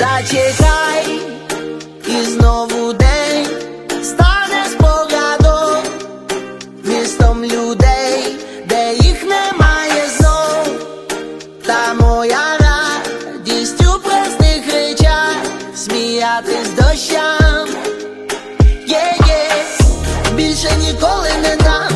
Зачекай, і знову день стане спогадом містом людей, де їх немає знов. Та моя радість у простих речах сміятись дощам. Є-є, більше ніколи не дам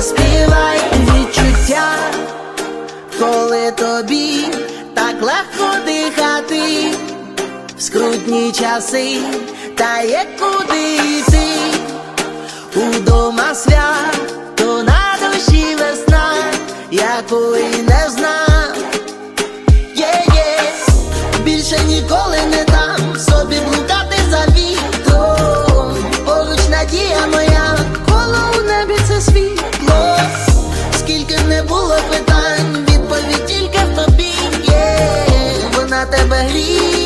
заспівай відчуття, коли тобі так легко дихати в скрутні часи, та є куди йти. Удома свято на душі весна, якої не знав. Є-є, більше ніколи не дам собі блукати за вітром. Поруч надія моя, Скільки не було питань, відповідь тільки вона тебе гріє.